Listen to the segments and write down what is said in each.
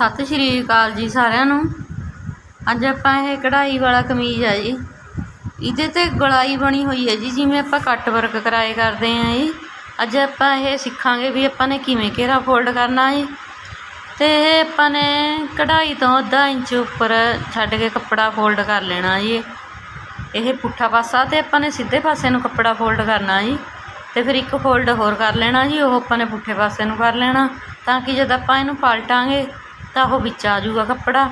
ਸਤਿ ਸ਼੍ਰੀ ਅਕਾਲ ਜੀ ਸਾਰਿਆਂ ਨੂੰ। ਅੱਜ ਆਪਾਂ ਇਹ ਕਢਾਈ ਵਾਲਾ ਕਮੀਜ਼ ਆ ਜੀ। ਇਹਦੇ ਤੇ ਗਲਾਈ ਬਣੀ ਹੋਈ ਹੈ ਜੀ, ਜਿਵੇਂ ਆਪਾਂ ਕੱਟ ਵਰਕ ਕਰਾਏ ਕਰਦੇ ਆਂ ਜੀ। ਅੱਜ ਆਪਾਂ ਇਹ ਸਿੱਖਾਂਗੇ ਵੀ ਆਪਾਂ ਨੇ ਕਿਵੇਂ ਘੇਰਾ ਫੋਲਡ ਕਰਨਾ ਜੀ। ਤੇ ਇਹ ਆਪਾਂ ਨੇ ਕਢਾਈ ਤੋਂ ਅੱਧਾ ਇੰਚ ਉੱਪਰ ਛੱਡ ਕੇ ਕੱਪੜਾ ਫੋਲਡ ਕਰ ਲੈਣਾ ਜੀ। ਇਹ ਪੁੱਠਾ ਪਾਸਾ ਤੇ ਆਪਾਂ ਨੇ ਸਿੱਧੇ ਪਾਸੇ ਨੂੰ ਕੱਪੜਾ ਫੋਲਡ ਕਰਨਾ ਜੀ। ਤੇ ਫਿਰ ਇੱਕ ਫੋਲਡ ਹੋਰ ਕਰ ਲੈਣਾ ਜੀ, ਉਹ ਆਪਾਂ ਨੇ ਪੁੱਠੇ ਪਾਸੇ ਨੂੰ ਕਰ ਲੈਣਾ। ਤਾਂ ਕਿ ਜਦ ਆਪਾਂ ਇਹਨੂੰ ਪਲਟਾਂਗੇ ਤਾਂ ਉਹ ਵਿੱਚ ਆ ਜਾਊਗਾ ਕੱਪੜਾ।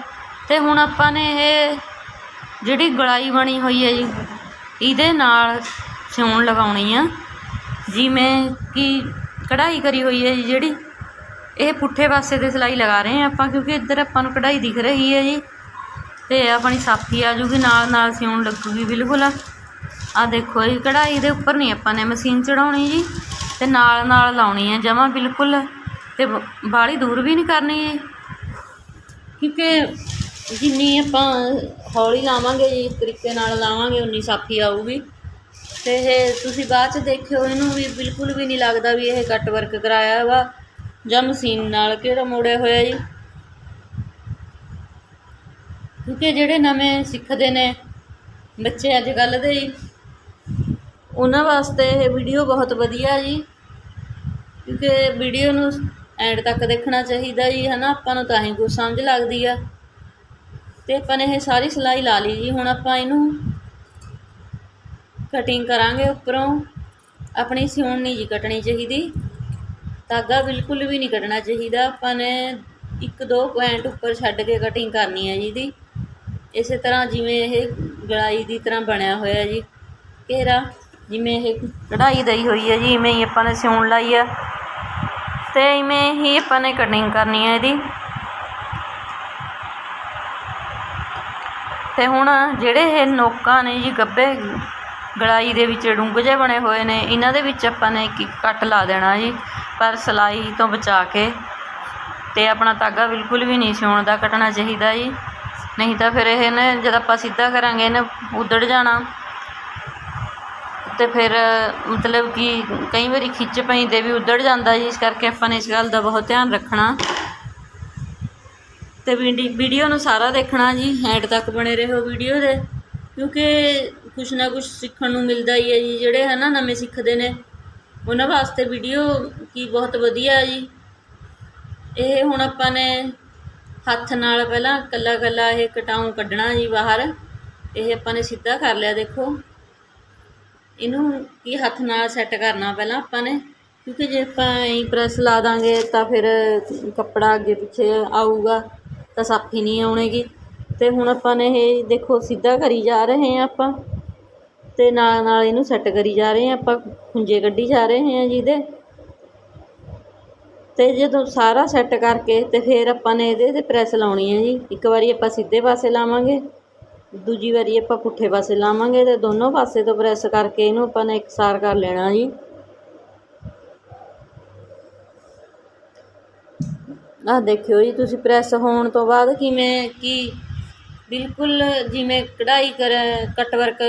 ਤੇ ਹੁਣ ਆਪਾਂ ਨੇ ਇਹ ਜਿਹੜੀ ਗਲਾਈ ਬਣੀ ਹੋਈ ਹੈ ਜੀ, ਇਹਦੇ ਨਾਲ ਸਿਉਣ ਲਗਾਉਣੀ ਆ। ਜਿਵੇਂ ਕਿ ਕਢਾਈ ਕਰੀ ਹੋਈ ਹੈ ਜੀ ਜਿਹੜੀ, ਇਹ ਪੁੱਠੇ ਪਾਸੇ ਤੇ ਸਿਲਾਈ ਲਗਾ ਰਹੇ ਆ ਆਪਾਂ, ਕਿਉਂਕਿ ਇੱਧਰ ਆਪਾਂ ਨੂੰ ਕਢਾਈ ਦਿਖ ਰਹੀ ਹੈ ਜੀ। ਤੇ ਆਪਣੀ ਸਾਫੀ ਆ ਜੂਗੀ, ਨਾਲ ਨਾਲ ਸਿਉਣ ਲੱਗੂਗੀ ਬਿਲਕੁਲ। ਆ ਦੇਖੋ ਇਹ ਕਢਾਈ ਦੇ ਉੱਪਰ ਨਹੀਂ ਆਪਾਂ ਨੇ ਮਸ਼ੀਨ ਚੜਾਉਣੀ ਜੀ, ਤੇ ਨਾਲ ਨਾਲ ਲਾਉਣੀ ਹੈ ਜਮਾ ਬਿਲਕੁਲ। ਤੇ ਬਾਹਲੀ ਦੂਰ ਵੀ ਨਹੀਂ ਕਰਨੀ ਜੀ। ਕਿਉਂਕਿ ਜਿੰਨੀ ਆਪਾਂ ਹੌਲੀ ਲਾਵਾਂਗੇ ਜੀ ਇਸ ਤਰੀਕੇ ਨਾਲ ਲਾਵਾਂਗੇ, ਉਨੀ ਸਾਫੀ ਆਊਗੀ। ਤੇ ਇਹ ਤੁਸੀਂ ਬਾਅਦ ਚ ਦੇਖਿਓ, ਇਹਨੂੰ ਵੀ ਬਿਲਕੁਲ ਵੀ ਨਹੀਂ ਲੱਗਦਾ ਵੀ ਇਹ ਕੱਟ ਵਰਕ ਕਰਾਇਆ ਵਾ, ਜਾਂ ਮਸ਼ੀਨ ਨਾਲ ਕਿਹੜਾ ਮੋੜਿਆ ਹੋਇਆ ਜੀ। ਕਿਉਂਕਿ ਜਿਹੜੇ ਨਵੇਂ ਸਿੱਖਦੇ ਨੇ ਬੱਚੇ ਅੱਜ ਕੱਲ੍ਹ ਦੇ ਜੀ, ਉਹਨਾਂ ਵਾਸਤੇ ਇਹ ਵੀਡੀਓ ਬਹੁਤ ਵਧੀਆ ਜੀ। ਕਿਉਂਕਿ ਵੀਡੀਓ ਨੂੰ ਐਂਡ ਤੱਕ ਦੇਖਣਾ ਚਾਹੀਦਾ ਜੀ, ਹਨਾ, ਆਪਾਂ ਨੂੰ ਤਾਂ ਹੀ ਕੁਝ ਸਮਝ ਲੱਗਦੀ ਆ। ਤੇ ਆਪਾਂ ਨੇ ਇਹ ਸਾਰੀ ਸਿਲਾਈ ਲਾ ਲਈ ਜੀ, ਹੁਣ ਆਪਾਂ ਇਹਨੂੰ ਕਟਿੰਗ ਕਰਾਂਗੇ ਉੱਪਰੋਂ। ਆਪਣੀ ਸਿਉਣ ਨਹੀਂ ਜੀ ਕੱਟਣੀ ਚਾਹੀਦੀ। ਧਾਗਾ ਬਿਲਕੁਲ ਵੀ ਨਹੀਂ ਕੱਟਣਾ ਚਾਹੀਦਾ। ਆਪਾਂ ਨੇ ਇੱਕ ਦੋ ਪੁਆਇੰਟ ਉੱਪਰ ਛੱਡ ਕੇ ਕਟਿੰਗ ਕਰਨੀ ਹੈ ਜੀ ਦੀ। ਇਸੇ ਤਰ੍ਹਾਂ ਜਿਵੇਂ ਇਹ ਗਲਾਈ ਦੀ ਤਰ੍ਹਾਂ ਬਣਿਆ ਹੋਇਆ ਜੀ। ਘੇਰਾ ਜਿਵੇਂ ਇਹ ਕਢਾਈ ਦਈ ਹੋਈ ਹੈ ਜੀ, ਇਵੇਂ ਹੀ ਆਪਾਂ ਨੇ ਸਿਉਣ ਲਾਈ ਆ। ਤੇ ਇਵੇਂ ਹੀ ਆਪਾਂ ਨੇ ਕਟਿੰਗ ਕਰਨੀ ਹੈ ਇਹਦੀ। ਤੇ ਹੁਣ ਜਿਹੜੇ ਇਹ ਨੋਕਾਂ ਨੇ ਜੀ ਗੱਬੇ, ਗੜਾਈ ਦੇ ਵਿੱਚ ਡੁੰਗ ਜਿਹੇ ਬਣੇ ਹੋਏ ਨੇ, ਇਹਨਾਂ ਦੇ ਵਿੱਚ ਆਪਾਂ ਨੇ ਇੱਕ ਕੱਟ ਲਾ ਦੇਣਾ ਜੀ, ਪਰ ਸਿਲਾਈ ਤੋਂ ਬਚਾ ਕੇ ਤੇ ਆਪਣਾ ਧਾਗਾ ਬਿਲਕੁਲ ਵੀ ਨਹੀਂ ਸਿਉਣ ਦਾ ਕੱਟਣਾ ਚਾਹੀਦਾ ਜੀ। ਨਹੀਂ ਤਾਂ ਫਿਰ ਇਹ ਨੇ, ਜਦ ਆਪਾਂ ਸਿੱਧਾ ਕਰਾਂਗੇ, ਇਹਨੇ ਉਧੜ ਜਾਣਾ। ਤੇ ਫਿਰ, ਮਤਲਬ ਕਿ ਕਈ ਵਾਰੀ ਖਿੱਚ ਪੈਂਦੇ ਵੀ ਉਧੜ ਜਾਂਦਾ ਜੀ, ਇਸ ਕਰਕੇ ਆਪਾਂ ਨੇ ਇਸ ਗੱਲ ਦਾ ਬਹੁਤ ਧਿਆਨ ਰੱਖਣਾ। ਤੇ ਵੀਡੀ- ਵੀਡੀਓ ਨੂੰ ਸਾਰਾ ਦੇਖਣਾ ਜੀ ਹੈਂਡ ਤੱਕ ਬਣੇ ਰਹੋ ਵੀਡੀਓ ਦੇ, ਕਿਉਂਕਿ ਕੁਛ ਨਾ ਕੁਛ ਸਿੱਖਣ ਨੂੰ ਮਿਲਦਾ ਹੀ ਹੈ ਜੀ, ਜਿਹੜੇ ਹੈ ਨਾ ਨਵੇਂ ਸਿੱਖਦੇ ਨੇ, ਉਹਨਾਂ ਵਾਸਤੇ ਵੀਡੀਓ ਕੀ ਬਹੁਤ ਵਧੀਆ ਜੀ। ਇਹ ਹੁਣ ਆਪਾਂ ਨੇ ਹੱਥ ਨਾਲ ਪਹਿਲਾਂ ਕੱਲਾ ਕੱਲਾ ਇਹ ਕਟਾਉਂ ਕੱਢਣਾ ਜੀ ਬਾਹਰ, ਇਹ ਆਪਾਂ ਨੇ ਸਿੱਧਾ ਕਰ ਲਿਆ, ਦੇਖੋ। ਇਹਨੂੰ ਕੀ ਹੱਥ ਨਾਲ ਸੈੱਟ ਕਰਨਾ ਪਹਿਲਾਂ ਆਪਾਂ ਨੇ, ਕਿਉਂਕਿ ਜੇ ਆਪਾਂ ਐਂ ਪ੍ਰੈਸ ਲਾ ਦਾਂਗੇ ਤਾਂ ਫਿਰ ਕੱਪੜਾ ਅੱਗੇ ਪਿੱਛੇ ਆਊਗਾ, ਤਾਂ ਸਾਫੀ ਨਹੀਂ ਆਉਣੇਗੀ। ਤੇ ਹੁਣ ਆਪਾਂ ਨੇ ਇਹ ਦੇਖੋ ਸਿੱਧਾ ਕਰੀ ਜਾ ਰਹੇ ਹਾਂ ਆਪਾਂ, ਤੇ ਨਾਲ ਨਾਲ ਇਹਨੂੰ ਸੈੱਟ ਕਰੀ ਜਾ ਰਹੇ ਹਾਂ ਆਪਾਂ, ਖੁੰਝੇ ਕੱਢੀ ਜਾ ਰਹੇ ਹਾਂ ਜਿਹਦੇ। ਤੇ ਜਦੋਂ ਸਾਰਾ ਸੈੱਟ ਕਰਕੇ ਤੇ ਫਿਰ ਆਪਾਂ ਨੇ ਇਹਦੇ ਤੇ ਪ੍ਰੈਸ ਲਾਉਣੀ ਹੈ ਜੀ। ਇੱਕ ਵਾਰੀ ਆਪਾਂ ਸਿੱਧੇ ਪਾਸੇ ਲਾਵਾਂਗੇ। ਦੂਜੀ ਵਾਰੀ ਆਪਾਂ ਪੁੱਠੇ ਪਾਸੇ ਲਾਵਾਂਗੇ ਤੇ ਦੋਨੋਂ ਪਾਸੇ ਤੋਂ ਪ੍ਰੈਸ ਕਰਕੇ ਇਹਨੂੰ ਆਪਾਂ ਨੇ ਇਕਸਾਰ ਕਰ ਲੈਣਾ ਜੀ। ਆਹ ਦੇਖਿਓ ਜੀ, ਤੁਸੀਂ ਪ੍ਰੈਸ ਹੋਣ ਤੋਂ ਬਾਅਦ ਕਿਵੇਂ, ਕੀ ਬਿਲਕੁਲ ਜਿਵੇਂ ਕਢਾਈ ਕਰ, ਕੱਟ ਵਰਕ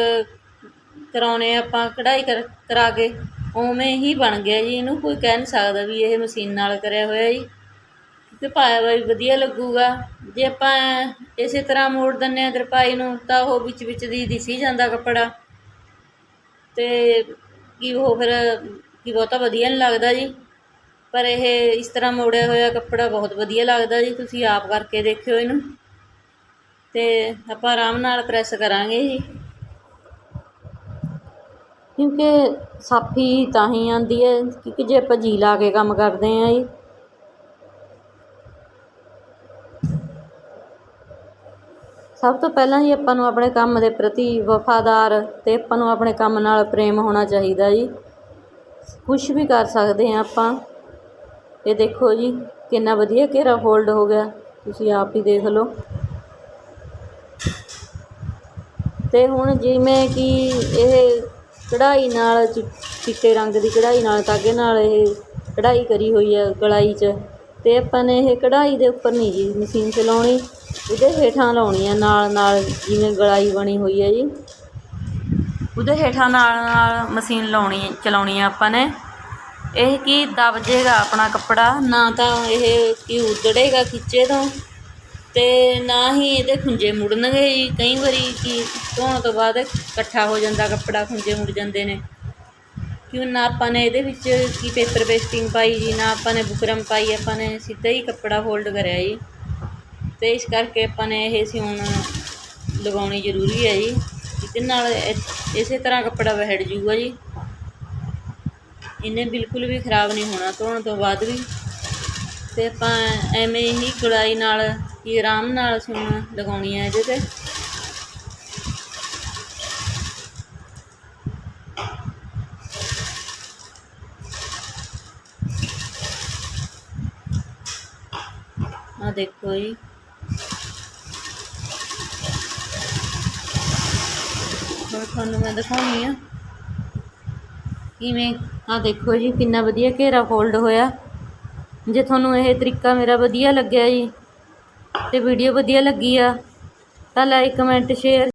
ਕਰਾਉਣੇ ਆਪਾਂ, ਕਢਾਈ ਕਰ, ਕਰਾ ਕੇ, ਉਵੇਂ ਹੀ ਬਣ ਗਿਆ ਜੀ। ਇਹਨੂੰ ਕੋਈ ਕਹਿ ਨਹੀਂ ਸਕਦਾ ਵੀ ਇਹ ਮਸ਼ੀਨ ਨਾਲ ਕਰਿਆ ਹੋਇਆ ਜੀ। ਤੇ ਪਾਇਆ ਵੀ ਵਧੀਆ ਲੱਗੂਗਾ। ਜੇ ਆਪਾਂ ਇਸੇ ਤਰ੍ਹਾਂ ਮੋੜ ਦਿੰਦੇ ਹਾਂ ਤਰਪਾਈ ਨੂੰ, ਤਾਂ ਉਹ ਵਿੱਚ ਵਿੱਚ ਦੀ ਦਿਸੀ ਜਾਂਦਾ ਕੱਪੜਾ। ਤੇ ਕੀ ਉਹ ਫਿਰ ਕੀ ਬਹੁਤਾ ਵਧੀਆ ਨਹੀਂ ਲੱਗਦਾ ਜੀ। ਪਰ ਇਹ ਇਸ ਤਰ੍ਹਾਂ ਮੋੜਿਆ ਹੋਇਆ ਕੱਪੜਾ ਬਹੁਤ ਵਧੀਆ ਲੱਗਦਾ ਜੀ। ਤੁਸੀਂ ਆਪ ਕਰਕੇ ਦੇਖਿਓ ਇਹਨੂੰ। ਤੇ ਆਪਾਂ ਆਰਾਮ ਨਾਲ ਪ੍ਰੈਸ ਕਰਾਂਗੇ ਜੀ। ਕਿਉਂਕਿ ਸਾਫੀ ਤਾਂ ਹੀ ਆਉਂਦੀ ਹੈ, ਕਿਉਂਕਿ ਜੇ ਆਪਾਂ ਜੀ ਲਾ ਕੇ ਕੰਮ ਕਰਦੇ ਹਾਂ ਜੀ ਸਭ ਤੋਂ ਪਹਿਲਾਂ ਜੀ ਆਪਾਂ ਨੂੰ ਆਪਣੇ ਕੰਮ ਦੇ ਪ੍ਰਤੀ ਵਫਾਦਾਰ ਅਤੇ ਆਪਾਂ ਨੂੰ ਆਪਣੇ ਕੰਮ ਨਾਲ ਪ੍ਰੇਮ ਹੋਣਾ ਚਾਹੀਦਾ ਜੀ। ਕੁਛ ਵੀ ਕਰ ਸਕਦੇ ਹਾਂ ਆਪਾਂ। ਇਹ ਦੇਖੋ ਜੀ, ਕਿੰਨਾ ਵਧੀਆ ਘੇਰਾ ਫੋਲਡ ਹੋ ਗਿਆ। ਤੁਸੀਂ ਆਪ ਹੀ ਦੇਖ ਲਓ। ਤੇ ਹੁਣ ਜਿਵੇਂ ਕਿ ਇਹ ਕਢਾਈ ਨਾਲ ਚਿ- ਚਿੱਟੇ ਰੰਗ ਦੀ ਕਢਾਈ ਨਾਲ ਤਾਗੇ ਨਾਲ ਇਹ ਕਢਾਈ ਕਰੀ ਹੋਈ ਹੈ ਗਲਾਈ 'ਚ। ਤੇ ਆਪਾਂ ਨੇ ਇਹ ਕਢਾਈ ਦੇ ਉੱਪਰ ਨਹੀਂ ਜੀ, ਮਸ਼ੀਨ ਚਲਾਉਣੀ। ਉਹਦੇ ਹੇਠਾਂ ਲਾਉਣੀ ਹੈ ਨਾਲ ਨਾਲ ਜਿਵੇਂ ਗਲਾਈ ਬਣੀ ਹੋਈ ਹੈ ਜੀ। ਉਹਦੇ ਹੇਠਾਂ ਨਾਲ ਨਾਲ ਮਸ਼ੀਨ ਲਾਉਣੀ, ਚਲਾਉਣੀ ਆ ਆਪਾਂ ਨੇ। ਇਹ ਕੀ ਦਬ ਜੇਗਾ ਆਪਣਾ ਕੱਪੜਾ? ਨਾ ਤਾਂ ਇਹ ਕੀ ਉਧੜੇਗਾ ਖਿੱਚੇ ਤੋਂ। ਤੇ ਨਾ ਹੀ ਇਹਦੇ ਖੁੰਝੇ ਮੁੜਨਗੇ ਜੀ। ਕਈ ਵਾਰੀ ਕੀ ਧੋਣ ਤੋਂ ਬਾਅਦ ਇਕੱਠਾ ਹੋ ਜਾਂਦਾ ਕੱਪੜਾ, ਖੁੰਝੇ ਮੁੜ ਜਾਂਦੇ ਨੇ। ਕਿਉਂ ਨਾ ਆਪਾਂ ਨੇ ਇਹਦੇ ਵਿੱਚ ਕੀ ਪੇਪਰ ਪੇਸਟਿੰਗ ਪਾਈ ਜੀ, ਨਾ ਆਪਾਂ ਨੇ ਬੁਕਰਮ ਪਾਈ, ਆਪਾਂ ਨੇ ਸਿੱਧਾ ਹੀ ਕੱਪੜਾ ਫੋਲਡ ਕਰਿਆ ਜੀ। ਤੇ ਇਸ ਕਰਕੇ ਆਪਾਂ ਨੇ ਇਹ ਸਿਉਣ ਲਗਾਉਣੀ ਜ਼ਰੂਰੀ ਹੈ ਜੀ। ਇਹਦੇ ਨਾਲ ਇਸੇ ਤਰ੍ਹਾਂ ਕੱਪੜਾ ਬਹਿੜ ਜੂਗਾ ਜੀ। ਇਹਨੇ ਬਿਲਕੁਲ ਵੀ ਖਰਾਬ ਨਹੀਂ ਹੋਣਾ, ਧੋਣ ਤੋਂ ਬਾਅਦ ਵੀ। ਤੇ ਆਪਾਂ ਐਵੇਂ ਹੀ ਗੁਲਾਈ ਨਾਲ ਹੀ ਆਰਾਮ ਨਾਲ ਸਿਉਣ ਲਗਾਉਣੀ ਹੈ ਇਹਦੇ ਤੇ। ਆ ਦੇਖੋ ਜੀ। ਹੁਣ ਤੁਹਾਨੂੰ ਮੈਂ ਦਿਖਾਉਣੀ ਆ। ਕਿਵੇਂ? ਆ ਦੇਖੋ ਜੀ, ਕਿੰਨਾ ਵਧੀਆ ਘੇਰਾ ਫੋਲਡ ਹੋਇਆ। ਜੇ ਤੁਹਾਨੂੰ ਇਹ ਤਰੀਕਾ ਮੇਰਾ ਵਧੀਆ ਲੱਗਿਆ ਜੀ ਤੇ ਵੀਡੀਓ ਵਧੀਆ ਲੱਗੀ ਆ, ਤਾਂ ਲਾਈਕ ਕਮੈਂਟ ਸ਼ੇਅਰ